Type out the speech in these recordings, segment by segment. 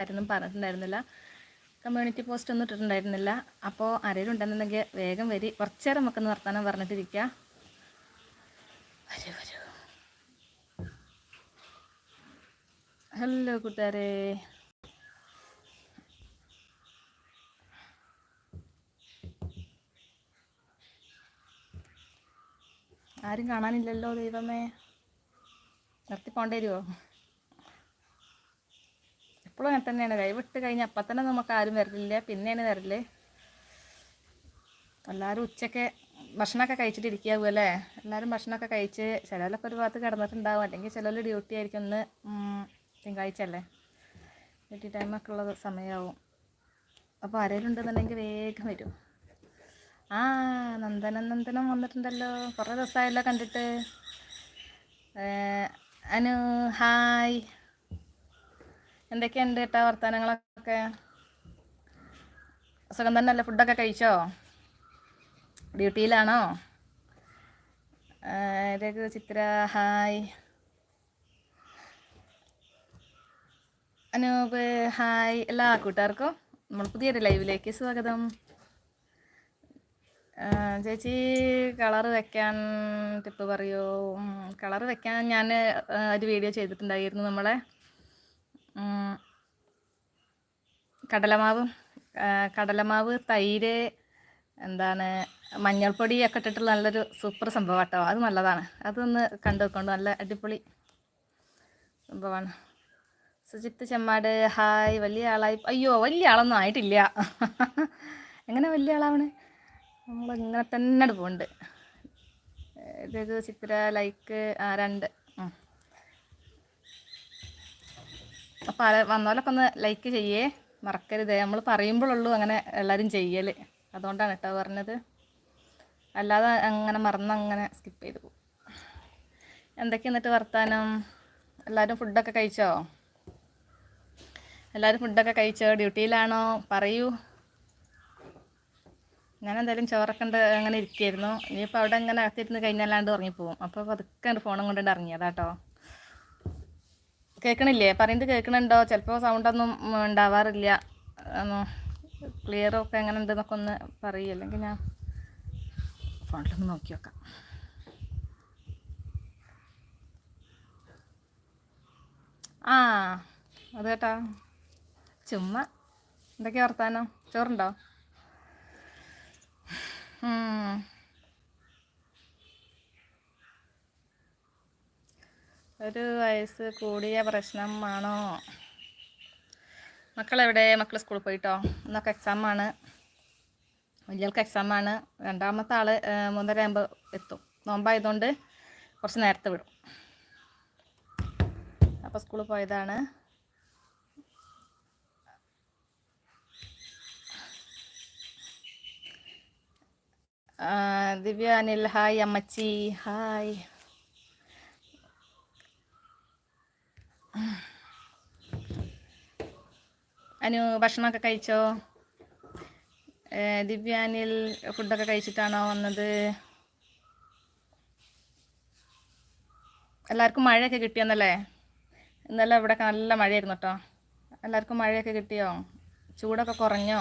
ആരും പറഞ്ഞിട്ടുണ്ടായിരുന്നില്ല. Community post ഒന്നും ഇട്ടിട്ടുണ്ടായിരുന്നില്ല. അപ്പോൾ ആരെങ്കിലും ഉണ്ടെന്നുണ്ടെങ്കിൽ വേഗം വരി. കുറച്ച് നേരം നമുക്കൊന്ന് വർത്താനം പറഞ്ഞിട്ടിരിക്കുക വരൂ വരൂ. ഹലോ കൂട്ടുകാരെ. ആരും കാണാനില്ലല്ലോ ദൈവമേ. നിർത്തി പോണ്ടേ വരുമോ എപ്പോഴും അങ്ങനെ തന്നെയാണ്. കൈവിട്ട് കഴിഞ്ഞാൽ അപ്പം തന്നെ നമുക്ക് ആരും വരലില്ല. പിന്നെയാണ് വരൽ. എല്ലാവരും ഉച്ചയ്ക്ക് ഭക്ഷണമൊക്കെ കഴിച്ചിട്ട് ഇരിക്കാവും അല്ലേ? എല്ലാവരും ഭക്ഷണമൊക്കെ കഴിച്ച് ചിലരൊക്കെ ഒരു ഭാഗത്ത് കിടന്നിട്ടുണ്ടാവും. അല്ലെങ്കിൽ ചിലർ ഡ്യൂട്ടി ആയിരിക്കും ഒന്ന് ഉം, തിങ്കളാഴ്ച അല്ലേ? ഡ്യൂട്ടി ടൈമൊക്കെ ഉള്ള സമയമാവും അപ്പോൾ ആരെങ്കിലും ഉണ്ടെന്നുണ്ടെങ്കിൽ വേഗം വരും. ആ നന്ദനം നന്ദനം വന്നിട്ടുണ്ടല്ലോ. കുറേ ദിവസമായല്ലോ കണ്ടിട്ട്. അനു ഹായ്. എന്തൊക്കെയുണ്ട് കേട്ടോ വർത്തമാനങ്ങളൊക്കെ സുഖം തന്നെയല്ലേ? ഫുഡൊക്കെ കഴിച്ചോ? ഡ്യൂട്ടിയിലാണോ? ഇതൊക്കെ ചിത്ര ഹായ്. അനൂപ് ഹായ്. എല്ലാ കൂട്ടുകാർക്കും നമ്മൾ പുതിയൊരു ലൈവിലേക്ക് സ്വാഗതം. ചേച്ചി കളർ വെക്കാൻ ടിപ്പ് പറയൂ? കളർ വെക്കാൻ ഞാൻ ഒരു വീഡിയോ ചെയ്തിട്ടുണ്ടായിരുന്നു നമ്മളെ. കടലമാവ് കടലമാവ് തൈര് എന്താണ് മഞ്ഞൾപ്പൊടി ഒക്കെ ഇട്ടിട്ടുള്ള നല്ലൊരു സൂപ്പർ സംഭവം കേട്ടോ അത് നല്ലതാണ്. അതൊന്ന് കണ്ടു വെക്കൊണ്ട് നല്ല അടിപൊളി സംഭവമാണ് സുജിത്ത് ചെമ്മാട് ഹായ് വലിയ ആളായി. അയ്യോ വലിയ ആളൊന്നും ആയിട്ടില്ല. എങ്ങനെ വലിയ ആളാവണ്? നമ്മളിങ്ങനെ തന്നെ പോകുന്നുണ്ട് ചിത്ര ലൈക്ക് ആ രണ്ട്. അപ്പോൾ വന്നോലൊക്കെ ഒന്ന് ലൈക്ക് ചെയ്യേ. മറക്കരുത്. നമ്മൾ പറയുമ്പോഴുള്ളൂ അങ്ങനെ എല്ലാവരും ചെയ്യൽ അതുകൊണ്ടാണ് കേട്ടോ പറഞ്ഞത്. അല്ലാതെ അങ്ങനെ മറന്ന് അങ്ങനെ സ്കിപ്പ് ചെയ്തു പോകും എന്തൊക്കെ എന്നിട്ട് വർത്താനം? എല്ലാവരും ഫുഡൊക്കെ കഴിച്ചോ? എല്ലാവരും ഫുഡൊക്കെ കഴിച്ചോ? ഡ്യൂട്ടിയിലാണോ? പറയൂ. ഞാൻ എന്തായാലും ചോറൊക്കെ ഉണ്ട് അങ്ങനെ ഇരിക്കുകയായിരുന്നു ഇനിയിപ്പോൾ അവിടെ അങ്ങനെ അകത്തിരുന്ന് കഴിഞ്ഞല്ലാണ്ട് ഉറങ്ങിപ്പോവും. അപ്പോൾ പതുക്കെ ഫോണും കൊണ്ടുകൊണ്ട് ഇറങ്ങിയതാട്ടോ കേൾക്കണില്ലേ പറയുന്നത് കേൾക്കണുണ്ടോ ചിലപ്പോൾ സൗണ്ടൊന്നും ഉണ്ടാവാറില്ല. ക്ലിയറൊക്കെ എങ്ങനെ ഉണ്ടെന്നൊക്കെ ഒന്ന് പറയൂ. അല്ലെങ്കിൽ ഞാൻ ഫോണിലൊന്ന് നോക്കി നോക്കാം. ആ അത് കേട്ടാ. ചുമ്മാ. എന്തൊക്കെയാ വർത്താനം? ചോറുണ്ടോ? ഒരു വയസ്സ് കൂടിയ പ്രശ്നമാണോ? മക്കളെവിടെ? മക്കൾ സ്കൂളിൽ പോയിട്ടോ? ഇന്നൊക്കെ എക്സാമാണ് വലിയൾക്ക് എക്സാമാണ് രണ്ടാമത്തെ ആൾ മൂന്നര ആകുമ്പോൾ എത്തും. നോമ്പായതുകൊണ്ട് കുറച്ച് നേരത്തെ വിടും. അപ്പോൾ സ്കൂളിൽ പോയതാണ്. ദിവ്യ അനിൽ ഹായ് അമ്മച്ചി. ഹായ്. അനു ഭക്ഷണമൊക്കെ കഴിച്ചോ? ദിവ്യാനിൽ ഫുഡൊക്കെ കഴിച്ചിട്ടാണോ വന്നത്? എല്ലാവർക്കും മഴയൊക്കെ കിട്ടിയെന്നല്ലേ ഇന്നലെ ഇവിടെ നല്ല മഴയായിരുന്നു കേട്ടോ. എല്ലാവർക്കും മഴയൊക്കെ കിട്ടിയോ? ചൂടൊക്കെ കുറഞ്ഞോ?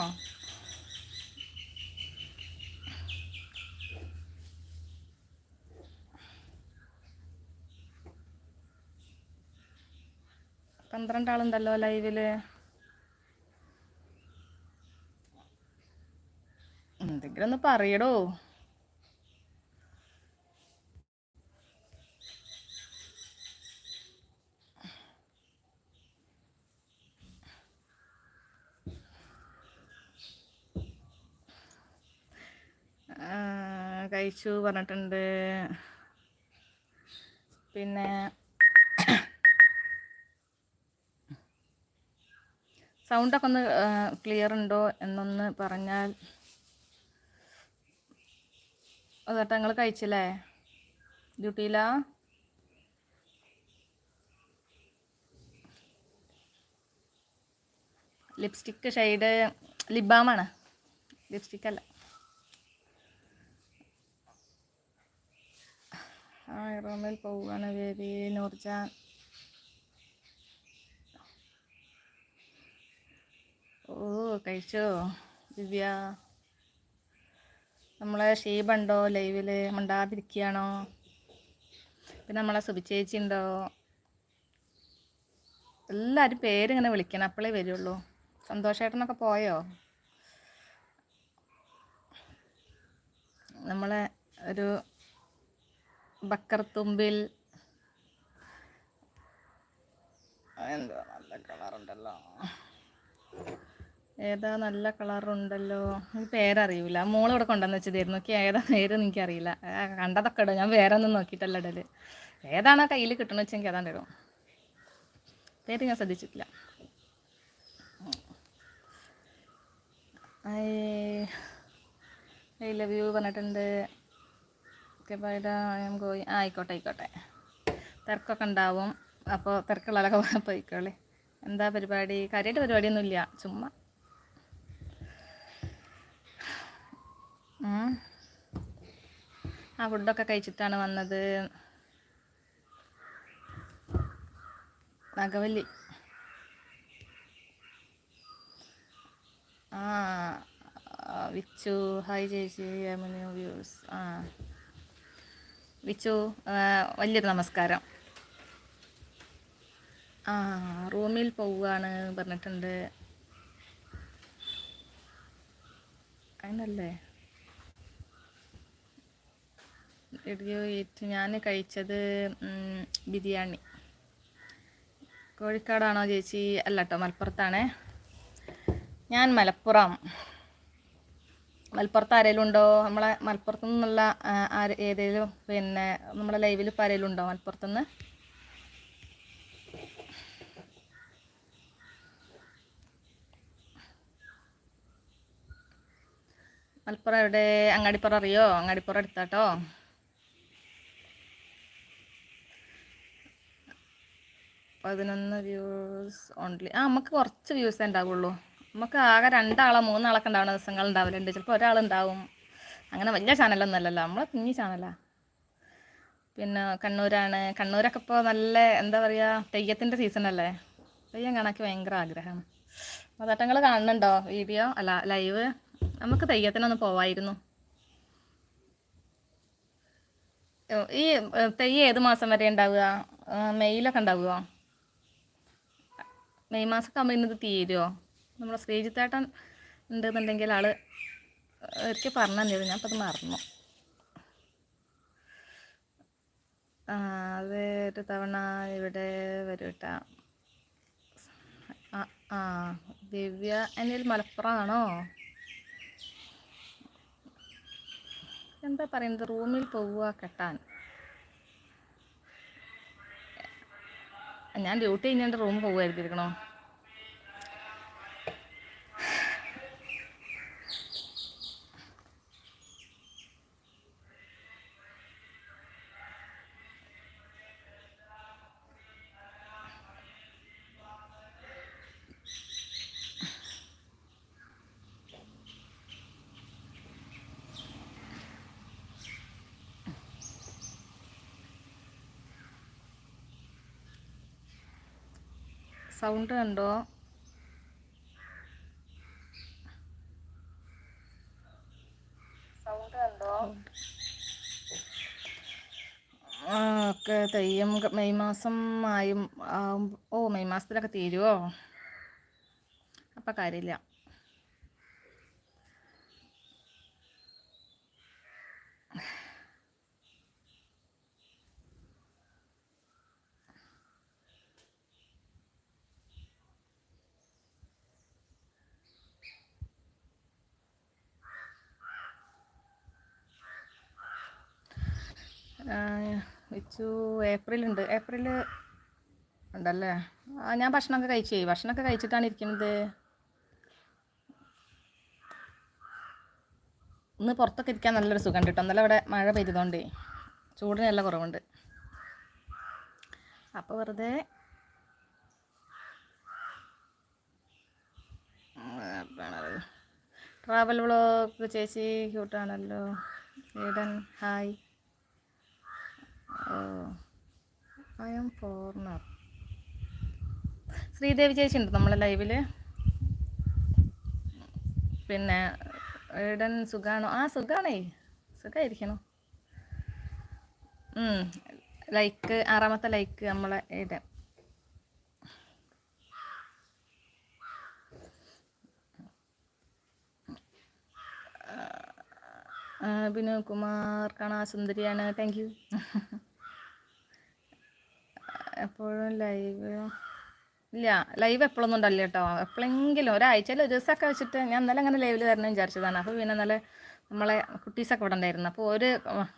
പന്ത്രണ്ട് ആളുണ്ടല്ലോ ലൈവിൽ. എന്തെങ്കിലും ഒന്ന് പറയടോ. കഴിച്ചു പറഞ്ഞിട്ടുണ്ട്. പിന്നെ സൗണ്ടൊക്കെ ഒന്ന് ക്ലിയർ ഉണ്ടോ എന്നൊന്ന് പറഞ്ഞാൽ അതേട്ടാ നിങ്ങൾ കഴിച്ചില്ലേ? ഡ്യൂട്ടിയിലാ? ലിപ്സ്റ്റിക്ക് ഷെയ്ഡ് ലിബാമാണ്. ലിപ്സ്റ്റിക് അല്ല. ആ റൂമിൽ പോവുകയാണ് വേദി നൂർജാൻ ഓ കഴിച്ചോ? ദിവ്യ നമ്മളെ ഷീബുണ്ടോ ലൈവിൽ മിണ്ടാതിരിക്കുകയാണോ? പിന്നെ നമ്മളെ സുബിച്ചേച്ചി ഉണ്ടോ എല്ലാവരും പേരിങ്ങനെ വിളിക്കണം അപ്പോഴേ വരുള്ളൂ. സന്തോഷേട്ടനൊക്കെ പോയോ? നമ്മളെ ഒരു ബക്കർത്തുമ്പിൽ എന്തോ നല്ല കളറുണ്ടല്ലോ. ഏതാ നല്ല കളറുണ്ടല്ലോ? എനിക്ക് പേരറിയൂല. മോൾ ഇവിടെ കൊണ്ടുവന്ന് വെച്ചതായിരുന്നു. ഏതാ പേര് എനിക്കറിയില്ല കണ്ടതൊക്കെ ഇടും. ഞാൻ വേറെ ഒന്നും നോക്കിയിട്ടല്ല ഇടൽ. ഏതാണ് കയ്യിൽ കിട്ടണമെന്ന് വെച്ചാൽ എനിക്ക് അതാണ്ട് ഇടും. പേര് ഞാൻ ശ്രദ്ധിച്ചിട്ടില്ല. ഐ ലവ് യു പറഞ്ഞിട്ടുണ്ട്. ഓക്കെ ബൈഡ ഐ എം ഗോയി. ആയിക്കോട്ടെ ആയിക്കോട്ടെ. തിരക്കൊക്കെ ഉണ്ടാവും. അപ്പോൾ തിരക്കുള്ളതൊക്കെ പോയിക്കോളി. എന്താ പരിപാടി? കാര്യമായിട്ട് പരിപാടിയൊന്നുമില്ല. ചുമ്മാ ആ ഫുഡൊക്കെ കഴിച്ചിട്ടാണ് വന്നത്. നഗവല്ലി. ആ വിച്ചു. ഹായ് ചേച്ചി. വ്യൂസ് ആ. വിച്ചു വലിയൊരു നമസ്കാരം. ആ റൂമിൽ പോവുകയാണ് പറഞ്ഞിട്ടുണ്ട്. അതിനല്ലേ ഇടിയോ ഏറ്റു ഞാൻ കഴിച്ചത് ബിരിയാണി. കോഴിക്കാടാണോ ചേച്ചി? അല്ല കേട്ടോ മലപ്പുറത്താണേ. ഞാൻ മലപ്പുറം. മലപ്പുറത്ത് ആരെങ്കിലും ഉണ്ടോ നമ്മളെ മലപ്പുറത്തു നിന്നുള്ള ഏതെങ്കിലും പിന്നെ നമ്മളെ ലൈവിൽ ഇപ്പോൾ ആരെങ്കിലും ഉണ്ടോ മലപ്പുറത്തുനിന്ന്? മലപ്പുറം എവിടെ? അങ്ങാടിപ്പുറം അറിയോ? അങ്ങാടിപ്പുറം എടുത്താട്ടോ പതിനൊന്ന് വ്യൂസ് ഓൺലി ആ നമുക്ക് കുറച്ച് വ്യൂസേ ഉണ്ടാവുള്ളൂ. നമുക്ക് ആകെ രണ്ടാളോ മൂന്നാളൊക്കെ ഉണ്ടാവുന്ന ദിവസങ്ങൾ ഉണ്ടാവലുണ്ട് ചിലപ്പോൾ ഒരാളുണ്ടാവും അങ്ങനെ വലിയ ചാനലൊന്നും അല്ലല്ലോ. നമ്മളെ കുഞ്ഞി ചാനലാ പിന്നെ കണ്ണൂരാണ്. കണ്ണൂരൊക്കെ ഇപ്പോൾ നല്ല എന്താ പറയുക തെയ്യത്തിന്റെ സീസണല്ലേ തെയ്യം കാണാൻ ഭയങ്കര ആഗ്രഹമാണ്. മതട്ടങ്ങൾ കാണുന്നുണ്ടോ? വീഡിയോ? അല്ല ലൈവ് നമുക്ക് തെയ്യത്തിനൊന്ന് പോവായിരുന്നു. ഈ തെയ്യം ഏത് മാസം വരെ ഉണ്ടാവുക? മെയ്യിലൊക്കെ ഉണ്ടാവുമോ മെയ് മാസം ആകുമ്പോൾ ഇന്നത് തീരുമോ നമ്മുടെ ശ്രീജിത്തേട്ടൻ ഉണ്ടെന്നുണ്ടെങ്കിൽ ആൾ ഒരിക്കൽ പറഞ്ഞു ഞാൻ അപ്പം അത് മറന്നു അത് ഒരു തവണ ഇവിടെ വരും കേട്ടാ ആ ദിവ്യ എന്റെ മലപ്പുറമാണോ? എന്താ പറയുന്നത്? റൂമിൽ പോവുക കെട്ടാൻ. ഞാൻ ഡ്യൂട്ടി കഴിഞ്ഞാണ്ട് റൂം പോകുമായിരിക്കണോ സൗണ്ട് കണ്ടോ? സൗണ്ട് കണ്ടോ? ഒക്കെ തെയ്യം മെയ് മാസം ആയും ഓ മെയ് മാസത്തിലൊക്കെ തീരുവോ? അപ്പം കാര്യമില്ല വെച്ചു ഏപ്രിലുണ്ട്. ഏപ്രിൽ ഉണ്ടല്ലേ? ആ ഞാൻ ഭക്ഷണമൊക്കെ കഴിച്ചേ. ഭക്ഷണമൊക്കെ കഴിച്ചിട്ടാണ് ഇരിക്കുന്നത്. ഇന്ന് പുറത്തൊക്കെ ഇരിക്കാൻ നല്ലൊരു സുഖം കേട്ടോ. എന്നാലും ഇവിടെ മഴ പെയ്തതുകൊണ്ടേ ചൂടിന് നല്ല കുറവുണ്ട്. അപ്പോൾ വെറുതെ ട്രാവൽ വ്ളോഗ് ചേച്ചി ക്യൂട്ടാണല്ലോ ഏടൻ hi. I'm foreigner Sridevi ചേച്ചി ഉണ്ട് നമ്മളെ ലൈവിൽ പിന്നെ ഏടൻ സുഖാണോ? ആ സുഖാണേ. സുഖമായിരിക്കണോ ലൈക്ക് ആറാമത്തെ ലൈക്ക് നമ്മളെ ഏടൻ. വിനോദ് കുമാർ കാണാ സുന്ദരിയാണ് താങ്ക് യു എപ്പോഴും ലൈവ് ഇല്ല ലൈവ് എപ്പോഴൊന്നും ഉണ്ടല്ലോ കേട്ടോ. എപ്പോഴെങ്കിലും ഒരാഴ്ചയിൽ ഒരു ദിവസമൊക്കെ വെച്ചിട്ട് ഞാൻ ഇന്നലെ അങ്ങനെ ലൈവിൽ വരണം വിചാരിച്ചതാണ്. അപ്പോൾ പിന്നെ ഇന്നലെ നമ്മളെ കുട്ടീസൊക്കെ ഇവിടെ ഉണ്ടായിരുന്നു. അപ്പോൾ ഒരു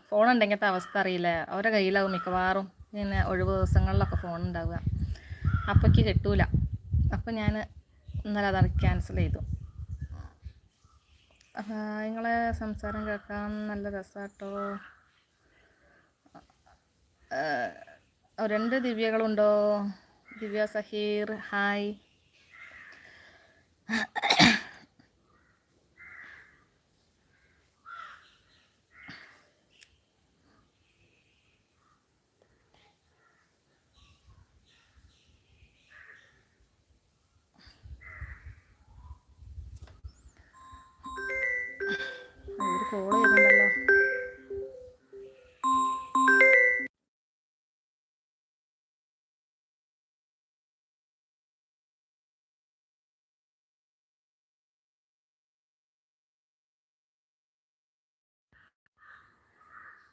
ഫോൺ ഉണ്ടെങ്കിലത്തെ അവസ്ഥ അറിയില്ല. അവരെ കയ്യിലാവും മിക്കവാറും. പിന്നെ ഒഴിവ് ദിവസങ്ങളിലൊക്കെ ഫോൺ ഉണ്ടാവുക. അപ്പോഴേക്ക് കിട്ടൂല. അപ്പോൾ ഞാൻ ഇന്നലെ അതാണ് ക്യാൻസൽ ചെയ്തു. നിങ്ങളെ സംസാരം കേൾക്കാൻ നല്ല രസമാട്ടോ രണ്ട് ദിവ്യകളുണ്ടോ? ദിവ്യ സഹീർ ഹായ്.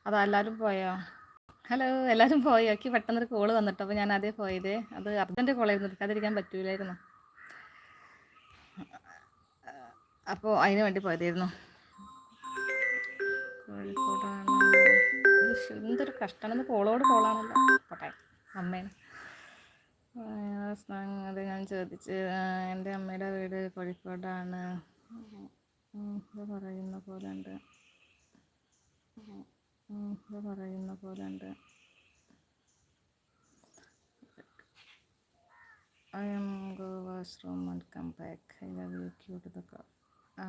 അതാ എല്ലാവരും പോയോ? ഹലോ എല്ലാവരും പോയോ? എനിക്ക് പെട്ടെന്നൊരു കോൾ വന്നിട്ട് അപ്പോൾ ഞാൻ അതേ പോയത്. അത് അർജന്റ് കോളായിരുന്നു എടുക്കാതിരിക്കാൻ പറ്റൂലായിരുന്നു. അപ്പോൾ അതിന് വേണ്ടി പോയതായിരുന്നു. എന്തൊരു കഷ്ടമാണെന്ന് കോളോട് കോളാണല്ലോ. പോട്ടെ അമ്മേനെ. അത് ഞാൻ ചോദിച്ച് എന്റെ അമ്മയുടെ വീട് കോഴിക്കോടാണ്. പറയുന്ന പോലെ ഉണ്ട്. പറയുന്ന പോലെ ഉണ്ട്. I'm go washroom and come back I love you cute ഇതൊക്കെ ആ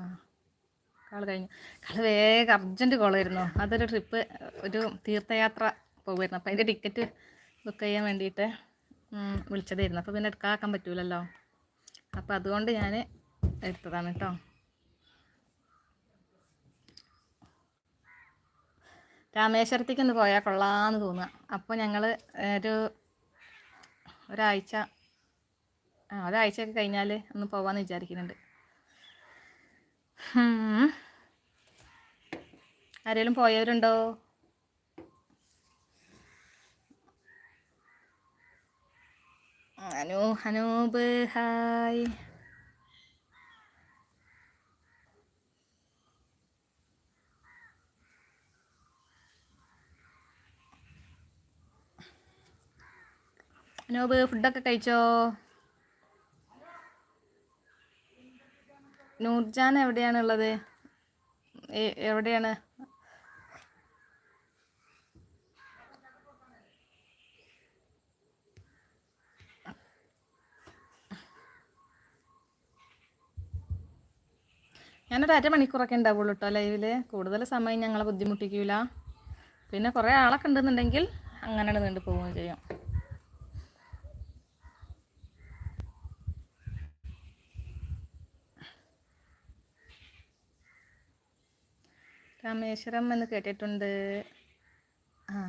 കാൾ കഴിഞ്ഞു. കാൾ വേഗം അർജന്റ് കോളായിരുന്നു അതൊരു ട്രിപ്പ് ഒരു തീർത്ഥയാത്ര പോകുമായിരുന്നു അപ്പോൾ അതിന്റെ ടിക്കറ്റ് ബുക്ക് ചെയ്യാൻ വേണ്ടിയിട്ട് വിളിച്ചതായിരുന്നു. അപ്പോൾ പിന്നെ എടുക്കാക്കാൻ പറ്റൂലല്ലോ. അപ്പോൾ അതുകൊണ്ട് ഞാൻ എടുത്തതാണ് കേട്ടോ. രാമേശ്വരത്തേക്ക് ഒന്ന് പോയാൽ കൊള്ളാമെന്ന് തോന്നുക അപ്പോൾ ഞങ്ങൾ ഒരു ഒരാഴ്ച ആ ഒരാഴ്ചയൊക്കെ കഴിഞ്ഞാൽ ഒന്ന് പോവാമെന്ന് വിചാരിക്കുന്നുണ്ട്. ആരെങ്കിലും പോയവരുണ്ടോ? അനു അനൂപ് ഹായ്. അനൂപ് ഫുഡൊക്കെ കഴിച്ചോ? നൂർജാൻ എവിടെയാണുള്ളത്? എവിടെയാണ്? ഞാനൊരു അരമണിക്കൂറൊക്കെ ഉണ്ടാവുള്ളൂ കേട്ടോ ലൈവിൽ. കൂടുതൽ സമയം ഞങ്ങളെ ബുദ്ധിമുട്ടിക്കൂല. പിന്നെ കുറേ ആളൊക്കെ ഉണ്ടെന്നുണ്ടെങ്കിൽ അങ്ങനെ നീണ്ടു പോവുകയും ചെയ്യും. രാമേശ്വരം എന്ന് കേട്ടിട്ടുണ്ട് ആ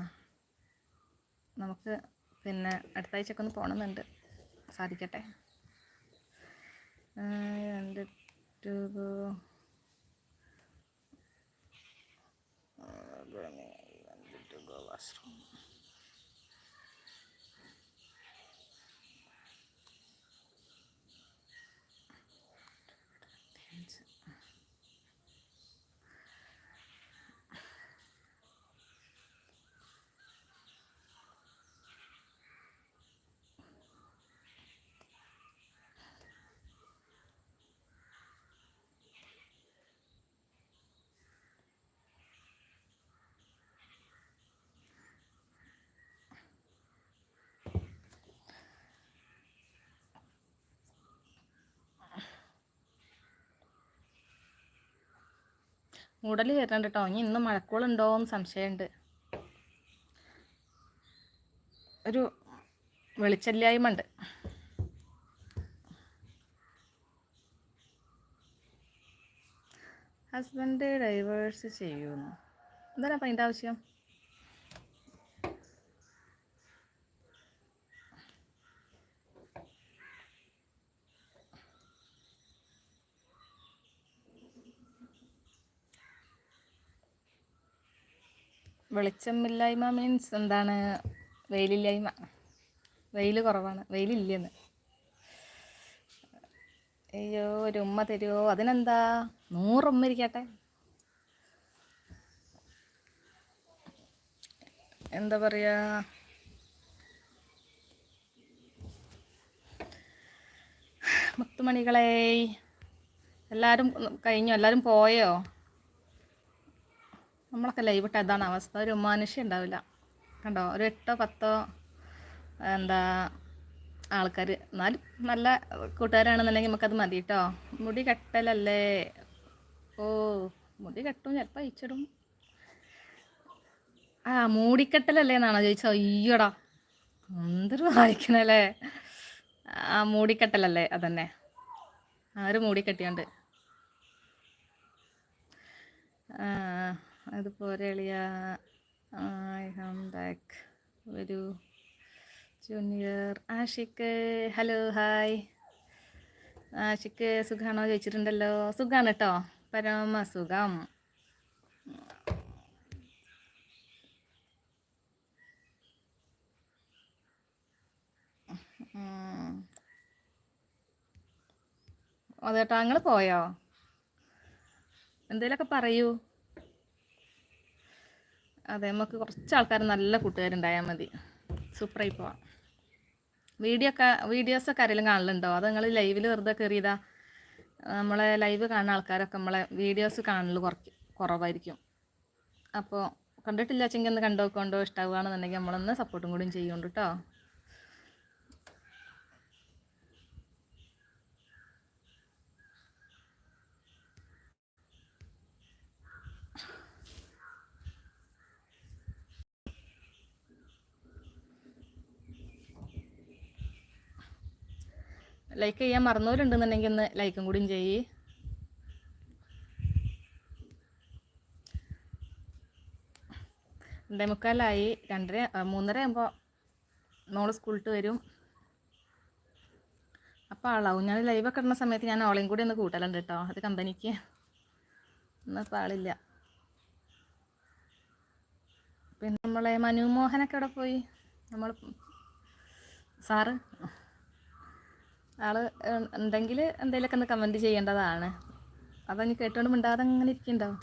നമുക്ക് പിന്നെ അടുത്ത ആഴ്ചയൊക്കെ ഒന്ന് പോകണമെന്നുണ്ട് സാധിക്കട്ടെ രണ്ട് ഗോ മൂടൽ കയറുന്നുണ്ട് കേട്ടോ. ഇനി ഇന്ന് മഴക്കോളുണ്ടോ എന്ന് സംശയമുണ്ട്. ഒരു വെളിച്ചല്ലായ്മ ഉണ്ട് ഹസ്ബൻഡ് ഡൈവേഴ്സ് ചെയ്യുന്നു. എന്താണ് അപ്പം അതിന്റെ ആവശ്യം? വെളിച്ചമില്ലായ്മ മീൻസ് എന്താണ്? വെയിലില്ലായ്മ. വെയിൽ കുറവാണ്. വെയിലില്ലെന്ന്. അയ്യോ ഒരു ഉമ്മ തരുമോ അതിനെന്താ? നൂറുമ്മ ഇരിക്കട്ടെ. എന്താ പറയുക മുത്തുമണികളെ എല്ലാവരും കഴിഞ്ഞോ? എല്ലാവരും പോയോ? നമ്മളൊക്കെ ലൈവ് ഇട്ട് അതാണ് അവസ്ഥ. ഒരു മനുഷ്യ ഉണ്ടാവില്ല. കണ്ടോ? ഒരു എട്ടോ പത്തോ എന്താ ആൾക്കാർ എന്നാലും നല്ല കൂട്ടുകാരാണെന്നുണ്ടെങ്കിൽ നമുക്കത് മതി കേട്ടോ മുടി കെട്ടലല്ലേ? ഓ മുടി കെട്ടും ചിലപ്പോൾ അയച്ചിടും ആ മൂടിക്കെട്ടലല്ലേ എന്നാണോ ചോദിച്ചോ അയ്യോടാ. എന്തൊരു വായിക്കണല്ലേ? ആ മൂടിക്കെട്ടലല്ലേ അതന്നെ. ആര് മൂടിക്കെട്ടിയുണ്ട് ആ അതുപോലെ എളിയ ഐ ഹാം ബാക്ക് വരൂ junior. Ashik hello hi. Ashik സുഖാണോ ചോദിച്ചിട്ടുണ്ടല്ലോ? സുഖാണ് കേട്ടോ പരമ സുഖം അതേട്ടാ നിങ്ങൾ പോയോ? എന്തേലൊക്കെ പറയൂ. അതെ നമുക്ക് കുറച്ച് ആൾക്കാർ നല്ല കൂട്ടുകാരുണ്ടായാൽ മതി. സൂപ്പറായി പോവാം. വീഡിയോ ഒക്കെ വീഡിയോസൊക്കെ ആരെങ്കിലും കാണലുണ്ടോ? അത് നിങ്ങൾ ലൈവിൽ വെറുതെ കയറിയതാ നമ്മളെ ലൈവ് കാണുന്ന ആൾക്കാരൊക്കെ നമ്മളെ വീഡിയോസ് കാണൽ കുറച്ച് കുറവായിരിക്കും. അപ്പോൾ കണ്ടിട്ടില്ല വെച്ചെങ്കിൽ ഒന്ന് കണ്ടോക്കൊണ്ടോ? ഇഷ്ടമാവുകയാണെന്നുണ്ടെങ്കിൽ നമ്മളൊന്ന് സപ്പോർട്ടും കൂടിയും ചെയ്യുന്നുണ്ട് കേട്ടോ ലൈക്ക് ചെയ്യാൻ മറന്നവരുണ്ടെന്നുണ്ടെങ്കിൽ ഒന്ന് ലൈക്കും കൂടിയും ചെയ്യ്. രണ്ടേ മുക്കാലായി. രണ്ടര മൂന്നര ആകുമ്പോൾ മോൾ സ്കൂളിട്ട് വരും. അപ്പോൾ ആളാവും. ഞാൻ ലൈവൊക്കെ ഇടുന്ന സമയത്ത് ഞാൻ ഓളെയും കൂടി ഒന്ന് കൂട്ടലുണ്ട് കേട്ടോ അത് കമ്പനിക്ക് ഇന്നിപ്പോൾ ആളില്ല. പിന്നെ നമ്മളെ മനു മോഹനൊക്കെ അവിടെ പോയി? നമ്മൾ സാറ്? ആൾ ഉണ്ടെങ്കിൽ എന്തെങ്കിലുമൊക്കെ ഒന്ന് കമന്റ് ചെയ്യേണ്ടതാണ്. അതങ്ങ് കേട്ടുകൊണ്ട് മിണ്ടാതെ അങ്ങനെ ഇരിക്കുന്നുണ്ടാവും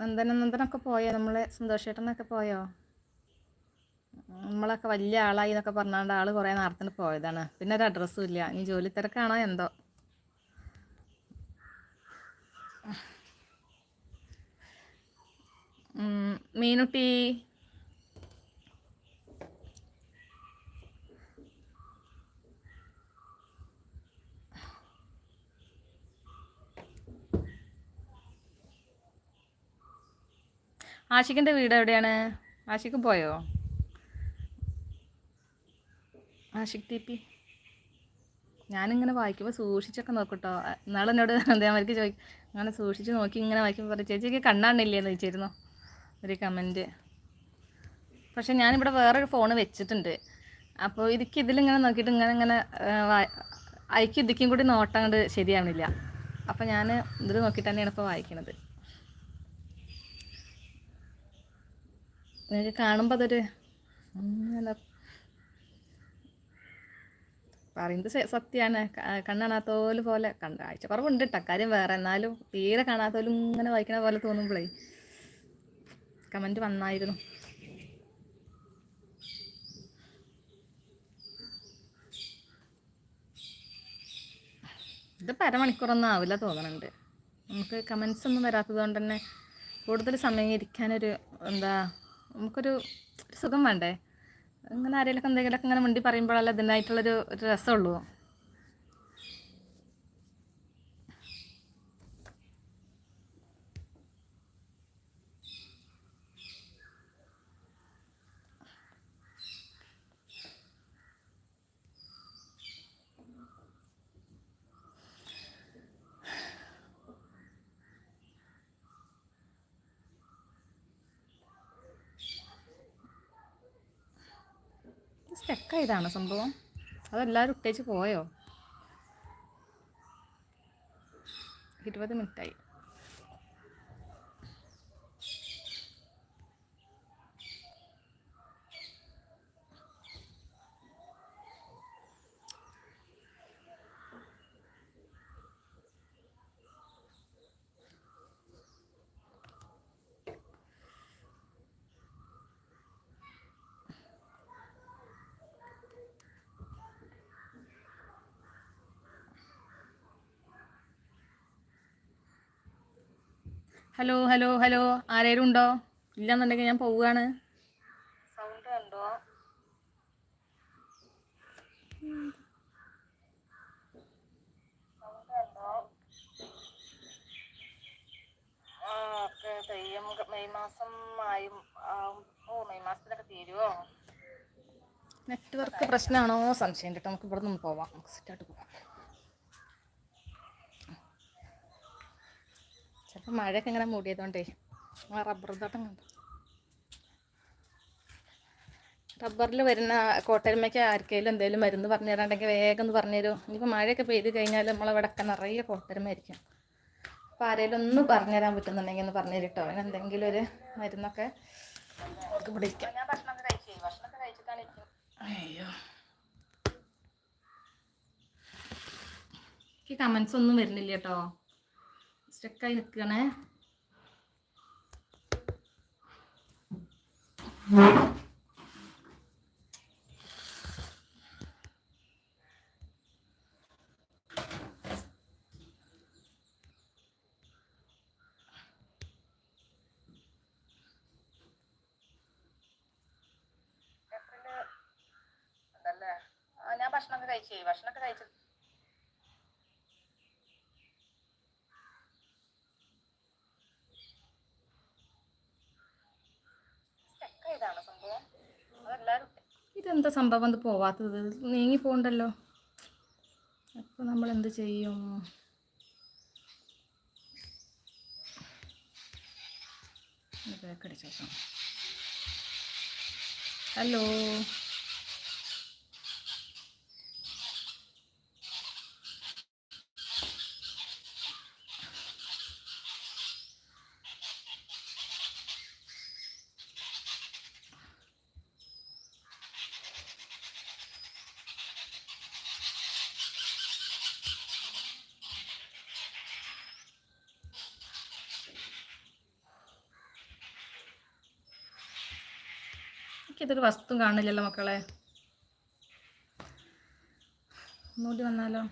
നന്ദന നന്ദനൊക്കെ പോയോ? നമ്മളെ സന്തോഷേട്ടനൊക്കെ പോയോ? നമ്മളൊക്കെ വലിയ ആളായി എന്നൊക്കെ പറഞ്ഞാണ്ട് ആൾ കുറേ നേരത്തിന് പോയതാണ്. പിന്നെ ഒരു അഡ്രസ്സും ഇല്ല. ഇനി ജോലി തിരക്കാണോ എന്തോ? മീനുട്ടി. ആഷിക്കിന്റെ വീട് എവിടെയാണ്? ആഷിക്ക് പോയോ? Ashik T P. ഞാനിങ്ങനെ വായിക്കുമ്പോൾ സൂക്ഷിച്ചൊക്കെ നോക്കട്ടോ. നാളെ എന്നോട് അതേമാതിരിക്ക് ചോദിക്കും അങ്ങനെ സൂക്ഷിച്ച് നോക്കി ഇങ്ങനെ വായിക്കുമ്പോൾ പറയും ചേച്ചിക്ക് കണ്ണാണില്ലേന്ന് ചോദിച്ചിരുന്നു. ഒരു കമന്റ് പക്ഷെ ഞാനിവിടെ വേറൊരു ഫോൺ വെച്ചിട്ടുണ്ട്. അപ്പോൾ ഇതിക്ക് ഇതിലിങ്ങനെ നോക്കിയിട്ട് ഇങ്ങനെ ഇങ്ങനെ അയക്കും ഇതിക്കും കൂടി നോട്ടം ശരിയാവണില്ല. അപ്പോൾ ഞാൻ ഇതിൽ നോക്കിയിട്ട് തന്നെയാണ് ഇപ്പോൾ വായിക്കണത്. നിങ്ങൾക്ക് കാണുമ്പോൾ അതൊരു പറയുന്നത് സത്യമാണ് കണ്ണാണാത്തോൽ പോലെ കണ്ട കാഴ്ച കുറവുണ്ട് കേട്ടോ കാര്യം വേറെ. എന്നാലും തീരെ കാണാത്തോലും ഇങ്ങനെ വായിക്കണ പോലെ തോന്നുമ്പോഴേ കമന്റ് വന്നായിരുന്നു. ഇത് പരമണിക്കൂറൊന്നും ആവില്ല തോന്നുന്നുണ്ട് നമുക്ക് കമൻസ് ഒന്നും വരാത്തത് കൊണ്ട് തന്നെ കൂടുതൽ സമയം ഇരിക്കാനൊരു എന്താ നമുക്കൊരു സുഖം വേണ്ടേ? അങ്ങനെ ആരെങ്കിലും എന്തെങ്കിലുമൊക്കെ ഇങ്ങനെ മുണ്ടി പറയുമ്പോഴല്ല ഇതിനായിട്ടുള്ളൊരു രസമുള്ളൂ സ്റ്റക്കായതാണ് സംഭവം. അതെല്ലാവരും ഇട്ടേച്ച് പോയോ? ഇരുപത് മിനിറ്റായി ഹലോ ഹലോ ഹലോ. ആരേലും ഉണ്ടോ? ഇല്ലാന്നുണ്ടെങ്കിൽ ഞാൻ പോവുകയാണ്. സൗണ്ട് കണ്ടോ? തെയ്യം മെയ് മാസം ആയും. ഓ മെയ് മാസത്തിലൊക്കെ തീരുമോ നെറ്റ്വർക്ക് പ്രശ്നമാണോ? സംശയം കേട്ടോ. നമുക്ക് ഇവിടെ നിന്ന് പോവാം. നമുക്ക് സെറ്റായിട്ട് പോവാം. ചിലപ്പോൾ മഴയൊക്കെ ഇങ്ങനെ മൂടിയതുകൊണ്ടേ ആ റബ്ബർ തോട്ടം കണ്ടു. റബ്ബറിൽ വരുന്ന കോട്ടരുമയ്ക്ക് ആർക്കെങ്കിലും എന്തെങ്കിലും മരുന്ന് പറഞ്ഞു തരാണ്ടെങ്കിൽ വേഗം ഒന്ന് പറഞ്ഞു തരുമോ ഇനിയിപ്പോൾ മഴയൊക്കെ പെയ്ത് കഴിഞ്ഞാൽ നമ്മളവിടെയൊക്കെ നിറയെ കോട്ടരുമായിരിക്കും അപ്പോൾ ആരെങ്കിലും ഒന്ന് പറഞ്ഞു തരാൻ പറ്റുന്നുണ്ടെങ്കിൽ ഒന്ന് പറഞ്ഞു തരട്ടോ. അതിന് എന്തെങ്കിലും ഒരു മരുന്നൊക്കെ നമുക്ക് കഴിച്ചിട്ടാണ് അയ്യോ. എനിക്ക് കമൻസ് ഒന്നും വരുന്നില്ല കേട്ടോ. സ്റ്റക്കായി നിൽക്കണേ ഭക്ഷണമൊക്കെ കഴിച്ചേ ഭക്ഷണമൊക്കെ കഴിച്ചു ഇതാണ് സംഭവം അതെല്ലാവരും ഇതെന്താ സംഭവം അത് പോവാത്തത്. നീങ്ങി പോകണ്ടല്ലോ അപ്പോൾ നമ്മൾ എന്ത് ചെയ്യും ഹലോ എനിക്കിതൊരു വസ്തു കാണില്ലല്ലോ മക്കളെ. ഒന്നുകൂടി വന്നാലോ?